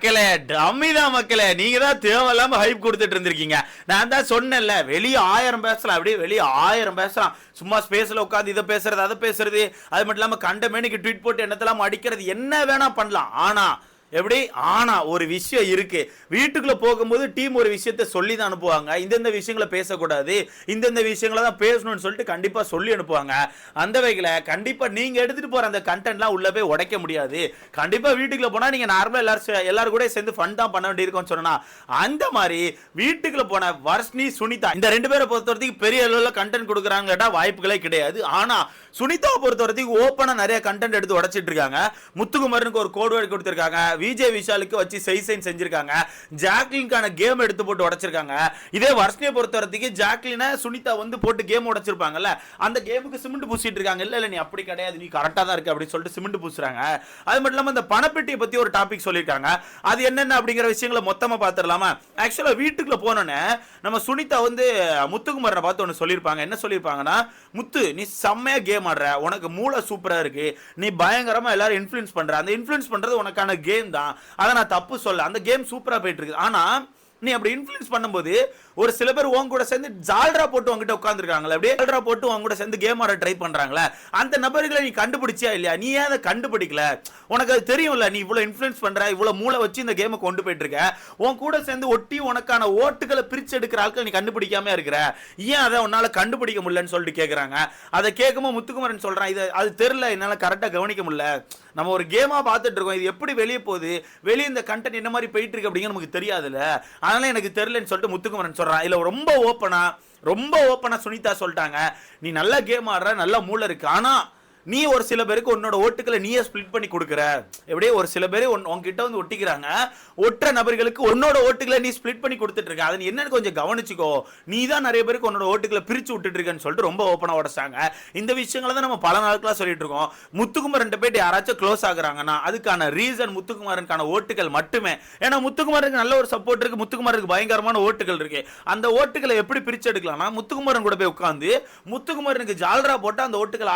மக்களே டம்மி தான் மக்களே. நீங்க தான் தேவையில்லாம ஹைப் கொடுத்துட்டு இருந்திருக்கீங்க. நான் தான் சொன்னேன்ல வெளியே ஆயிரம் பேசலாம். அப்படியே வெளியே ஆயிரம் பேசலாம். சும்மா ஸ்பேஸ்ல உட்காந்து இதை பேசுறது அதை பேசுறது. அது மட்டும் இல்லாம கண்ட மேனிக்கு ட்வீட் போட்டு என்னத்தெல்லாம் அடிக்கிறது என்ன வேணா பண்ணலாம். ஆனா எப்படி? ஆனா ஒரு விஷயம் இருக்கு. வீட்டுக்குள்ள போகும்போது டீம் ஒரு விஷயத்த சொல்லி தான் அனுப்புவாங்க. இந்தந்த விஷயங்களை பேசக்கூடாது. இந்தந்த விஷயங்களை தான் பேசணும்னு சொல்லிட்டு கண்டிப்பா சொல்லி அனுப்புவாங்க. அந்த வகையில் கண்டிப்பா நீங்க எடுத்துட்டு போற அந்த கண்டென்ட்லாம் உள்ள போய் உடைக்க முடியாது. கண்டிப்பா வீட்டுக்குள்ள போனா நீங்க நார்மலா எல்லாரும் எல்லாரும் கூட சேர்ந்து ஃபன் தான் பண்ண வேண்டியிருக்கோம்னு சொன்னா அந்த மாதிரி வீட்டுக்குள்ள போன வர்ஷ்னி சுனிதா இந்த ரெண்டு பேரை பொறுத்த வரைக்கும் பெரிய அளவில் கண்டென்ட் கொடுக்குறாங்கடா வாய்ப்புகளே கிடையாது. ஆனா சுனிதாவை பொறுத்த வரைக்கும் ஓப்பனா நிறைய கண்டென்ட் எடுத்து உடைச்சிட்டு இருக்காங்க. முத்துக்குமரனுக்கு ஒரு கோட் வேர்டு கொடுத்துருக்காங்க. விஜய் விஷாலுக்கு வச்சு செய்சைன் செஞ்சிருக்காங்க. ஜாக்லின்கான கேம் எடுத்து போட்டு உடச்சிருக்காங்க. இதே வர்ஷனியை பொறுத்த வரைக்கும் ஜாக்லினை சுனிதா வந்து போட்டு கேம் உடைச்சிருப்பாங்கல்ல அந்த கேமுக்கு சிமெண்ட் பூசிட்டு இருக்காங்க. இல்லை இல்லை நீ அப்படி கிடையாது நீ கரெக்டாக தான் இருக்கு அப்படின்னு சொல்லிட்டு சிமெண்ட் பூசுறாங்க. அது மட்டும் இல்லாமல் இந்த பணப்பெட்டியை பற்றி ஒரு டாபிக் சொல்லியிருக்காங்க. அது என்னென்ன அப்படிங்கிற விஷயங்களை மொத்தமாக பார்த்துடலாமா? ஆக்சுவலாக வீட்டுக்குள்ள போனோன்னே நம்ம சுனிதா வந்து முத்துக்குமரனை பார்த்து ஒன்று சொல்லியிருப்பாங்க. என்ன சொல்லியிருப்பாங்கன்னா முத்து நீ செம்மையாக கேம் ஆடுற. உனக்கு மூளை சூப்பராக இருக்குது நீ பயங்கரமாக எல்லாரும் இன்ஃப்ளூயன்ஸ் பண்ணுற அந்த இன்ஃப்ளூயன்ஸ் பண்ணுறது உனக்கான கேம் தான். அதை நான் தப்பு சொல்ல அந்த கேம் சூப்பரா போயிட்டு இருக்கு ஆனா நீ அப்படி இன்ஃப்ளூயன்ஸ் பண்ணும்போது ஒரு சில பேர் உன் கூட சேர்ந்து ஜால்ரா போட்டு உங்ககிட்ட உட்காந்துருக்காங்களே அப்படியே ஜால்ரா போட்டு உன் கூட சேர்ந்து கேம் ஆட ட்ரை பண்ணுறாங்களே அந்த நபர்களை நீ கண்டுபிடிச்சியா இல்லையா? நீ ஏன் அதை கண்டுபிடிக்கல? உனக்கு அது தெரியும்ல நீ இவ்வளோ இன்ஃப்ளூயன்ஸ் பண்ணுற இவ்வளோ மூளை வச்சு இந்த கேமை கொண்டு போயிட்டு இருக்க. உன் கூட சேர்ந்து ஒட்டி உனக்கான ஓட்டுகளை பிரிச்சு எடுக்கிற ஆட்கள் நீ கண்டுபிடிக்காம இருக்கிற? ஏன் அதை உன்னால் கண்டுபிடிக்க முடியலன்னு சொல்லிட்டு கேட்குறாங்க அதை கேட்கும்போது முத்துக்குமரன் சொல்கிறான் இது அது தெரில என்னால் கரெக்டாக கவனிக்க முடியல. நம்ம ஒரு கேமாக பார்த்துட்டு இருக்கோம் இது எப்படி வெளியே போகுது? வெளியே இந்த கண்டென்ட் என்ன மாதிரி போயிட்டு இருக்கு? அப்படிங்கிற நமக்கு தெரியாதுல்ல. அதனால எனக்கு தெரியலன்னு சொல்லிட்டு முத்துக்குமரன் சொல்கிறான் இல்லை ரொம்ப ஓப்பனாக ரொம்ப ஓப்பனாக சுனிதா சொல்லிட்டாங்க. நீ நல்லா கேம் ஆடுற நல்ல மூளை இருக்கு. ஆனால் நீ ஒரு சில பேருக்கு உன்னோட ஓட்டுகளை நீயே ஸ்ப்ளிட் பண்ணி கொடுக்குற. எப்படியே ஒரு சில பேர் உன்கிட்ட வந்து ஒட்டிக்கிறாங்க. ஒற்ற நபர்களுக்கு உன்னோட ஓட்டுகளை நீ ஸ்ப்ளிட் பண்ணி கொடுத்துட்டு இருக்க அதை நீ என்னன்னு கொஞ்சம் கவனிச்சுக்கோ. நீ தான் நிறைய பேருக்கு உன்னோட ஓட்டுகளை பிரிச்சு விட்டுட்டு இருக்கேன்னு சொல்லிட்டு ரொம்ப ஓப்பனாக உடச்சாங்க. இந்த விஷயங்களை தான் நம்ம பல நாட்களாக சொல்லிட்டு இருக்கோம். முத்துக்குமரன் போயிட்டு யாராச்சும் க்ளோஸ் ஆகுறாங்கன்னா அதுக்கான ரீசன் முத்துக்குமாரனுக்கான ஓட்டுகள் மட்டுமே. ஏன்னா முத்துக்குமாருக்கு நல்ல ஒரு சப்போர்ட் இருக்கு. முத்துக்குமாருக்கு பயங்கரமான ஓட்டுகள் இருக்கு. அந்த ஓட்டுகளை எப்படி பிரிச்சு எடுக்கலாம்னா முத்துக்குமாரன் கூட போய் உட்காந்து முத்துக்குமாரனுக்கு ஜால்ரா போட்டு அந்த ஓட்டுகள்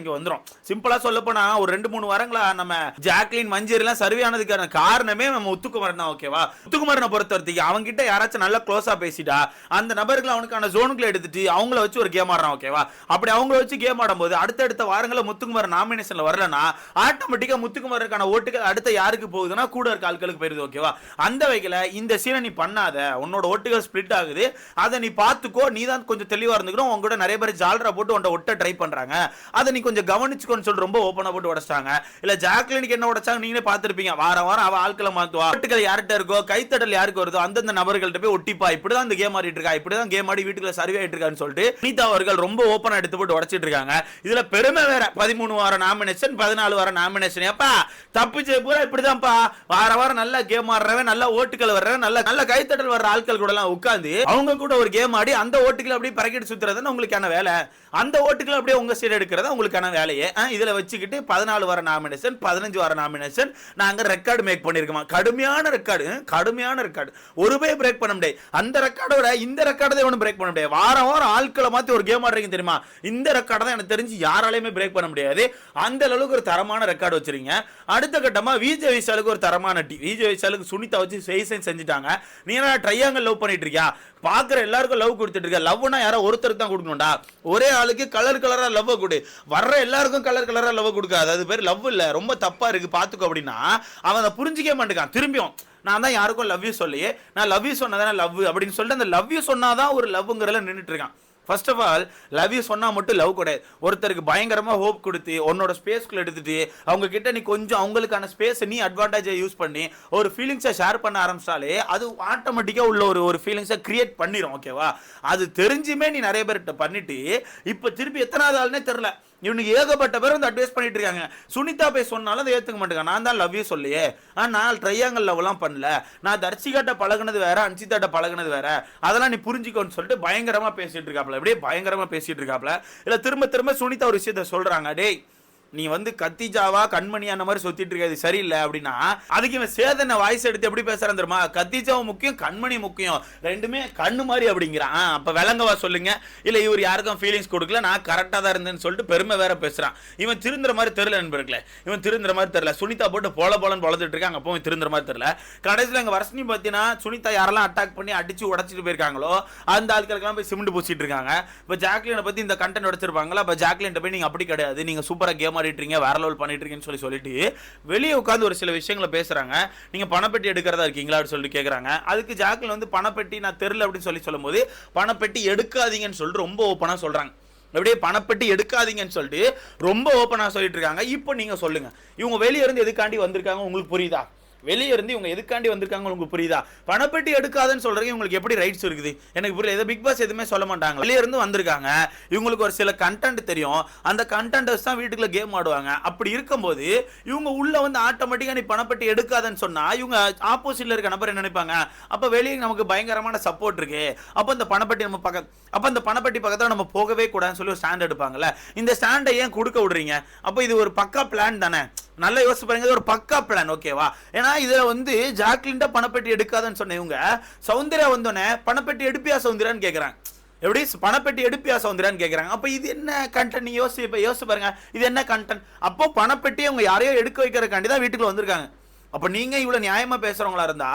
இங்கே வந்துரும். வந்துரும். சிம்பிளா சொல்ல போனா ஒரு ரெண்டு மூணு வாரங்களா நம்ம ஜாக்லின் மஞ்சரி எல்லாம் சர்வே ஆனதுக்கான காரணமே நம்ம முத்துக்குமாரன் தான் ஓகேவா முத்துக்குமாரனை பொறுத்த வரைக்கும் அவங்க கிட்ட யாராச்சும் நல்லா க்ளோஸா பேசிட்டா அந்த நபர்கள் அவனுக்கான ஜோனுக்குள்ள எடுத்துட்டு அவங்கள வச்சு ஒரு கேம் ஆடுறான் ஓகேவா அப்படி அவங்கள வச்சு கேம் ஆடும்போது அடுத்தடுத்த வாரங்களில் முத்துக்குமரன் நாமினேஷன்ல வரலனா ஆட்டோமேட்டிக்கா முத்துக்குமரனுக்கான ஓட்டுகள் அடுத்த யாருக்கு போகுதுன்னா கூட இருக்க ஆட்களுக்கு போயிருது ஓகேவா அந்த வகையில் இந்த சீனை நீ பண்ணாத. உன்னோட ஓட்டுகள் ஸ்ப்ளிட் ஆகுது. அதை நீ பார்த்துக்கோ. நீ தான் கொஞ்சம் தெளிவாக இருந்துக்கணும். உங்ககிட்ட நிறைய பேர் ஜால்ரா போட்டு உன்ட ஒட்ட ட்ரை பண்ணுறாங்க அதை நீ கொஞ்சம் கவனிச்சுக்கோன்னு சொல்லி ரொம்ப ஓப்பனாக போட்டு உடைச்சாங்க இல்ல ஜாக்லினுக்கு என்ன உடைச்சாங்க நீங்களே பார்த்துருப்பீங்க. வாரம் வாரம் அவள் ஆட்களை மாத்துவா. ஓட்டுகள் யார்கிட்ட இருக்கோ கைத்தடல் யாருக்கு வருதோ அந்தந்த நபர்கள்ட்ட போய் ஒட்டிப்பா. இப்படிதான் இந்த கேம் ஆடிட்டு இருக்கா. இப்படி தான் கேம் ஆடி வீட்டுக்குள்ள சர்வே ஆகிட்டு இருக்கான்னு சொல்லிட்டு நீதா அவர்கள் ரொம்ப ஓப்பனாக எடுத்து போட்டு உடைச்சிட்டு இருக்காங்க. இதுல பெருமை வேற. பதிமூணு வாரம் நாமினேஷன் பதினாலு வாரம் நாமினேஷன் ஏப்பா தப்பிச்சு பூரா இப்படிதான்ப்பா. வார வாரம் நல்லா கேம் ஆடுறவன் நல்ல ஓட்டுகள் வர்றவன் நல்ல நல்ல கைத்தட்டல் வர்ற ஆட்கள் கூட எல்லாம் உட்காந்து அவங்க கூட ஒரு கேம் ஆடி அந்த ஓட்டுகளை அப்படியே பறக்கிட்டு சுத்துறதுன்னு உங்களுக்கான வேலை. அந்த ஓட்டுகளை அப்படியே உங்க சைடு எடுக்கிறது உங்களுக்கான வேலையை இதில் இதுல வச்சுக்கிட்டு பதினாலு வார நாமினேஷன் பதினஞ்சு வார நாமினேஷன் நாங்கள் ரெக்கார்டு மேக் பண்ணியிருக்கோம் கடுமையான ரெக்கார்டு கடுமையான ரெக்கார்டு ஒரு பே பிரேக் பண்ண முடியாது. அந்த ரெக்கார்டோட இந்த ரெக்கார்டை ஒன்றும் பிரேக் பண்ண முடியாது. வாரம் வாரம் ஆட்களை மாற்றி ஒரு கேம் ஆடுறீங்க தெரியுமா? இந்த ரெக்கார்டை தான் எனக்கு தெரிஞ்சு யாராலையுமே பிரேக் பண்ண முடியாது. அந்த அளவுக்கு ஒரு தரமான ரெக்கார்டு வச்சிருக்கீங்க அடுத்த கட்டமாக விஜய் விஷாலுக்கு ஒரு தரமான டி விஜய் விஷாலுக்கு சுனிதா வச்சு செய்சன் செஞ்சுட்டாங்க. நீ என்ன ட்ரையாங்கல் லவ் பண்ணிட்டு இருக்கியா? பார்க்குற எல்லாருக்கும் லவ் கொடுத்துட்டு இருக்க. லவ்னா யாரோ ஒருத்தருக்கு தான் கொடுக்கணும்டா. ஒரே ஆளுக்கு கலர் கலராக லவ் கொடு. வர்ற எல்லாருக்கும் கலர் கலராக லவ் கொடுக்காது. அது பேர் லவ் இல்லை. ரொம்ப தப்பாக இருக்குது பார்த்துக்கோ அப்படின்னா அவன் அதை புரிஞ்சிக்க மாட்டேங்கான் திரும்பியும் நான் தான் யாருக்கும் லவ் யூ சொல்லையே நான் லவ் யூ சொன்னதானே லவ் அப்படின்னு சொல்லிட்டு அந்த லவ் யூ சொன்னாதான் ஒரு லவ்ங்கிறதுல நின்றுட்டு இருக்கான். First of all love you சொன்னால் மட்டும் லவ் கிடையாது. ஒருத்தருக்கு பயங்கரமாக ஹோப் கொடுத்து உன்னோட ஸ்பேஸ்க்குள்ள எடுத்துட்டு அவங்க கிட்ட நீ கொஞ்சம் அவங்களுக்கான ஸ்பேஸை நீ அட்வான்டேஜை யூஸ் பண்ணி ஒரு ஃபீலிங்ஸை ஷேர் பண்ண ஆரம்பிச்சாலே அது ஆட்டோமேட்டிக்காக உள்ள ஒரு ஒரு ஃபீலிங்ஸை கிரியேட் பண்ணிடும் ஓகேவா அது தெரிஞ்சுமே நீ நிறைய பேர்கிட்ட பண்ணிட்டு இப்போ திருப்பி எத்தனாவது ஆள்னே தெரில இவனுக்கு ஏகப்பட்ட பேர் வந்து அட்வைஸ் பண்ணிட்டு இருக்காங்க. சுனிதா போய் சொன்னாலும் அதை ஏற்றுக்க மாட்டேங்க நான் தான் லவ் யூ சொல்லியே. ஆனால் நான் ட்ரையாங்கல் லவ்லாம் பண்ணல. நான் தர்ஷிகாட்ட பழகுனது வேற அன்சிதாட்ட பழகுனது வேற. அதெல்லாம் நீ புரிஞ்சுக்கோன்னு சொல்லிட்டு பயங்கரமாக பேசிட்டு இருக்காப்ல. அப்படியே பயங்கரமாக பேசிட்டு இருக்காப்ல. இல்லை திரும்ப திரும்ப சுனிதா ஒரு விஷயத்த சொல்கிறாங்க டேய் நீ வந்து கத்திஜாவா கண்மணி அந்த மாதிரி சுத்திட்டு இருக்காது சரியில்லை அப்படின்னா அதுக்கு இவன் சேதனை வாய்ஸ் எடுத்து எப்படி பேசுறான் தெரியுமா? கத்திஜாவும் முக்கியம் கண்மணி முக்கியம். ரெண்டுமே கண்ணு மாதிரி அப்படிங்கிறான். அப்ப விளங்கவா சொல்லுங்க? இல்ல இவர் யாருக்கும் ஃபீலிங்ஸ் கொடுக்கல நான் கரெக்டா தான் இருந்தேன்னு சொல்லிட்டு பெருமை வேற பேசுறான். இவன் திருந்துற மாதிரி தெரியல நண்பர்களே. இவன் திருந்துற மாதிரி தெரியல. சுனிதா போட்டு போல போலன்னு வளர்த்துட்டு இருக்காங்க அப்போ இவன் திருந்துற மாதிரி தெரியல. கடைசியில் எங்க வர்ஷினி பார்த்தீங்கன்னா சுனிதா யாரெல்லாம் அட்டாக் பண்ணி அடிச்சு உடச்சிட்டு போயிருக்காங்களோ அந்த ஆட்களுக்கெல்லாம் போய் சிமெண்ட் பூசிட்டு இருக்காங்க. இப்போ ஜாக்லினை பத்தி இந்த கண்டென்ட் உடச்சிருப்பாங்களா? அப்போ ஜாக்லின் போய் நீங்க அப்படி கிடையாது. நீங்க சூப்பராக கேம் ஆடிட்டு இருக்கீங்க வேற லெவல் பண்ணிட்டு இருக்கீங்கன்னு சொல்லி சொல்லிட்டு வெளியே உட்காந்து ஒரு சில விஷயங்களை பேசுறாங்க. நீங்க பணப்பெட்டி எடுக்கிறதா இருக்கீங்களா அப்படின்னு சொல்லிட்டு கேட்குறாங்க அதுக்கு ஜாக்கில் வந்து பணப்பெட்டி நான் தெரியல அப்படின்னு சொல்லி சொல்லும்போது பணப்பெட்டி எடுக்காதீங்கன்னு சொல்லிட்டு ரொம்ப ஓப்பனா சொல்றாங்க. அப்படியே பணப்பெட்டி எடுக்காதீங்கன்னு சொல்லிட்டு ரொம்ப ஓப்பனா சொல்லிட்டு இருக்காங்க. இப்போ நீங்க சொல்லுங்க. இவங்க வெளியே இருந்து எதுக்காண்டி வந்திருக்காங்க உங்களுக்கு புரியுதா? வெளியே இருந்து இவங்க எதுக்காண்டி வந்திருக்காங்க உங்களுக்கு புரியுதா? பணப்பெட்டி எடுக்காதுன்னு சொல்றீங்க உங்களுக்கு எப்படி ரைட்ஸ் இருக்குது? எனக்கு புரியல. எதை பிக் பாஸ் எதுவுமே சொல்ல மாட்டாங்க. வெளியே இருந்து வந்திருக்காங்க. இவங்களுக்கு ஒரு சில கண்டென்ட் தெரியும். அந்த கண்டென்ட் தான் வீட்டுக்குள்ள கேம் ஆடுவாங்க. அப்படி இருக்கும்போது இவங்க உள்ள வந்து ஆட்டோமேட்டிக்காக நீ பணப்பெட்டி எடுக்காதன்னு சொன்னா இவங்க ஆப்போசிட்ல இருக்க நபர் என்ன நினைப்பாங்க? அப்ப வெளியே நமக்கு பயங்கரமான சப்போர்ட் இருக்கு. அப்போ இந்த பணப்பெட்டி நம்ம பக்கம் அப்போ இந்த பணப்பெட்டி பக்கத்தில் நம்ம போகவே கூடாதுன்னு சொல்லி ஒரு ஸ்டாண்ட் எடுப்பாங்கல்ல. இந்த ஸ்டாண்டை ஏன் கொடுக்க விடுறீங்க? அப்போ இது ஒரு பக்கா பிளான் தானே. நல்லா யோசிச்சு பாருங்க ஒரு பக்கா பிளான் ஓகேவா ஏன்னா இதுல வந்து ஜாக்லின்ட பணப்பெட்டி எடுக்காதன்னு சொன்ன இவங்க சௌந்தர்யா வந்தோடனே பணப்பெட்டி எடுப்பியா சௌந்தர்யான்னு கேட்குறாங்க எப்படி? பணப்பெட்டி எடுப்பியா சௌந்தர்யான்னு கேட்குறாங்க அப்போ இது என்ன கண்டென்ட் நீ யோசி இப்போ யோசிச்சு பாருங்க இது என்ன கண்டென்ட் அப்போ பணப்பெட்டி அவங்க யாரையோ எடுக்க வைக்கிறக்காண்டி தான் வீட்டுக்குள்ள வந்திருக்காங்க. அப்ப நீங்க இவ்வளவு நியாயமா பேசுறவங்களா இருந்தா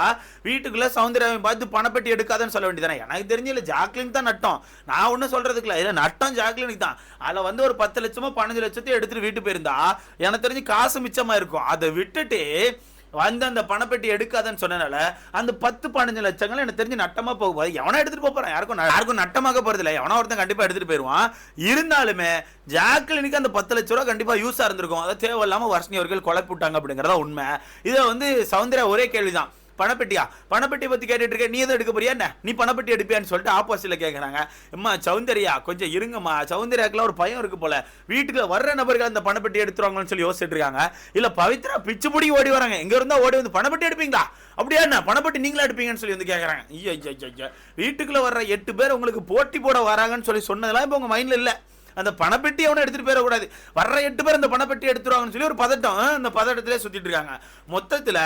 வீட்டுக்குள்ள சௌந்தர்யாவை பார்த்து பணப்பெட்டி எடுக்காதன்னு சொல்ல வேண்டியதானே எனக்கு தெரிஞ்சு இல்லை ஜாக்லின் தான் நட்டம். நான் ஒன்றும் சொல்றதுக்கு இல்ல. இல்ல நட்டம் ஜாக்லினுக்கு தான். அதுல வந்து ஒரு பத்து லட்சமோ பதினஞ்சு லட்சத்தையும் எடுத்துட்டு வீட்டு போயிருந்தா எனக்கு தெரிஞ்சு காசு மிச்சமா இருக்கும். அதை விட்டுட்டு வந்து அந்த பணப்பெட்டி எடுக்காதன்னு சொன்னனால அந்த பத்து பதினஞ்சு லட்சங்கள் எனக்கு தெரிஞ்சு நட்டமா போக போகுது எவனா எடுத்துட்டு போகிறான் போறான்? யாருக்கும் யாருக்கும் நட்டமாக போறது இல்லை. எவனா ஒருத்தன் கண்டிப்பா எடுத்துட்டு போயிருவான். இருந்தாலுமே ஜாக்லினுக்கு அந்த பத்து லட்ச ரூபா கண்டிப்பா யூஸா இருந்திருக்கும். அதை தேவையில்லாம வர்ஷினி அவர்கள் கொலை போட்டாங்க அப்படிங்கறதா உண்மை. இதை வந்து சௌந்தர்யா ஒரே கேள்விதான். பணப்பெட்டியா? பணப்பெட்டி பத்தி கேட்டுட்டு இருக்க நீ எதை எடுக்க போறியா? என்ன? நீ பணப்பெட்டி எடுப்பியான்னு சொல்லிட்டு ஆப்போசிட்ல கேட்குறாங்க அம்மா சௌந்தர்யா கொஞ்சம் இருங்கம்மா. சௌந்தர்யாக்குலாம் ஒரு பயம் இருக்கு போல. வீட்டுக்கு வர்ற நபர்கள் அந்த பணப்பெட்டி எடுத்துருவாங்கன்னு சொல்லி யோசிச்சுட்டு இருக்காங்க. இல்ல பவித்ரா பிச்சு பிடி ஓடி வராங்க. எங்க இருந்தா ஓடி வந்து பணப்பெட்டி எடுப்பீங்களா? அப்படியா என்ன? பணப்பெட்டி நீங்களா எடுப்பீங்கன்னு சொல்லி வந்து கேட்குறாங்க ஐயோ ஐயோ, வீட்டுக்குள்ள வர்ற எட்டு பேர் உங்களுக்கு போட்டி போட வராங்கன்னு சொல்லி சொன்னதெல்லாம் இப்போ உங்க மைண்ட்ல இல்ல. அந்த பணப்பெட்டி அவனை எடுத்துட்டு போயிடக்கூடாது வர்ற எட்டு பேர் அந்த பணப்பெட்டி எடுத்துருவாங்கன்னு சொல்லி ஒரு பதட்டம். அந்த பதட்டத்திலே சுத்திட்டு இருக்காங்க. மொத்தத்துல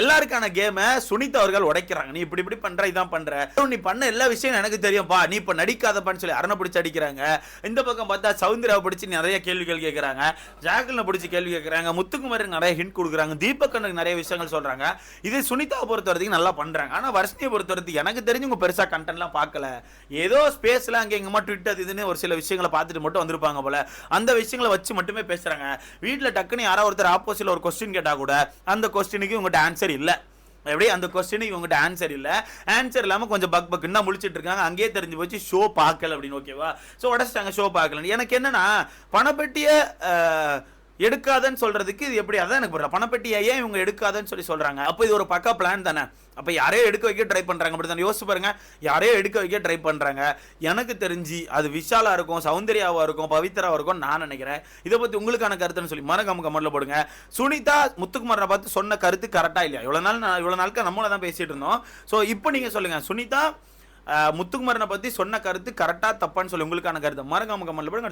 எல்லாருக்கான கேமை சுனிதா அவர்கள் உடைக்கிறாங்க. நீ இப்படி இப்படி பண்ற இதான் பண்ற. நீ பண்ண எல்லா விஷயம் எனக்கு தெரியும்பா நீ இப்ப நடிக்காதப்பான்னு சொல்லி அரணை பிடிச்சி அடிக்கிறாங்க. இந்த பக்கம் பார்த்தா சௌந்தர்யாவை பிடிச்சி நிறைய கேள்விகள் கேட்கறாங்க ஜாக்கலினை பிடிச்சி கேள்வி கேட்கறாங்க முத்துக்குமாருக்கு நிறைய ஹிண்ட் கொடுக்குறாங்க. தீபக்கனுக்கு நிறைய விஷயங்கள் சொல்றாங்க. இது சுனிதாவை பொறுத்த வரைக்கும் நல்லா பண்றாங்க. ஆனா வர்ஷினியை பொறுத்த வரைக்கும் எனக்கு தெரிஞ்சு உங்க பெருசா கண்டென்ட்லாம் பார்க்கல. ஏதோ ஸ்பேஸ்ல அங்கே எங்கம்மா ட்விட்டர் இதுன்னு ஒரு சில விஷயங்களை பார்த்துட்டு மட்டும் வந்திருப்பாங்க போல. அந்த விஷயங்களை வச்சு மட்டுமே பேசுறாங்க. வீட்டில் டக்குன்னு யாரோ ஒருத்தர் ஆப்போசிட்ல ஒரு கொஸ்டின் கேட்டா கூட அந்த கொஸ்டினுக்கு உங்கள்கிட்ட ஆன்சர் இல்ல. எப்படி அந்த கொஸ்டின் இவங்ககிட்ட ஆன்சர் இல்லை. ஆன்சர் இல்லாமல் கொஞ்சம் பக் பக்குன்னு தான் முழிச்சிட்டு இருக்காங்க. அங்கேயே தெரிஞ்சு போச்சு ஷோ பார்க்கல அப்படின்னு ஓகேவா ஸோ உடச்சிட்டாங்க ஷோ பார்க்கலன்னு. எனக்கு என்னன்னா பணப்பெட்டியை எடுக்காதன்னு சொல்றதுக்கு இது எப்படி? அதான் எனக்கு புரியல. பணப்பெட்டியை ஏன் இவங்க எடுக்காதன்னு சொல்லி சொல்றாங்க? அப்போ இது ஒரு பக்கா பிளான் தானே? அப்போ யாரையோ எடுக்க வைக்க ட்ரை பண்றாங்க? அப்படி தானே யோசிச்சு பாருங்க. யாரையோ எடுக்க வைக்க ட்ரை பண்றாங்க? எனக்கு தெரிஞ்சு அது விஷாலா இருக்கும் சௌந்தர்யாவா இருக்கும் பவித்ராவாக இருக்கும் நான் நினைக்கிறேன். இதை பத்தி உங்களுக்கான கருத்துன்னு சொல்லி மறக்காம கமெண்ட்ல போடுங்க. சுனிதா முத்துக்குமாரை பார்த்து சொன்ன கருத்து கரெக்டா இல்லையா? இவ்வளவு நாள் நான் இவ்வளவு நாளுக்கு நம்மள தான் பேசிட்டு இருந்தோம். ஸோ இப்போ நீங்க சொல்லுங்க. சுனிதா முத்துக்குமாரனை பத்தி சொன்ன கருத்து கரெக்டா தப்பான்னு சொல்லி உங்களுக்கான கருத்து மறக்காம கமெண்ட்ல போடுங்க.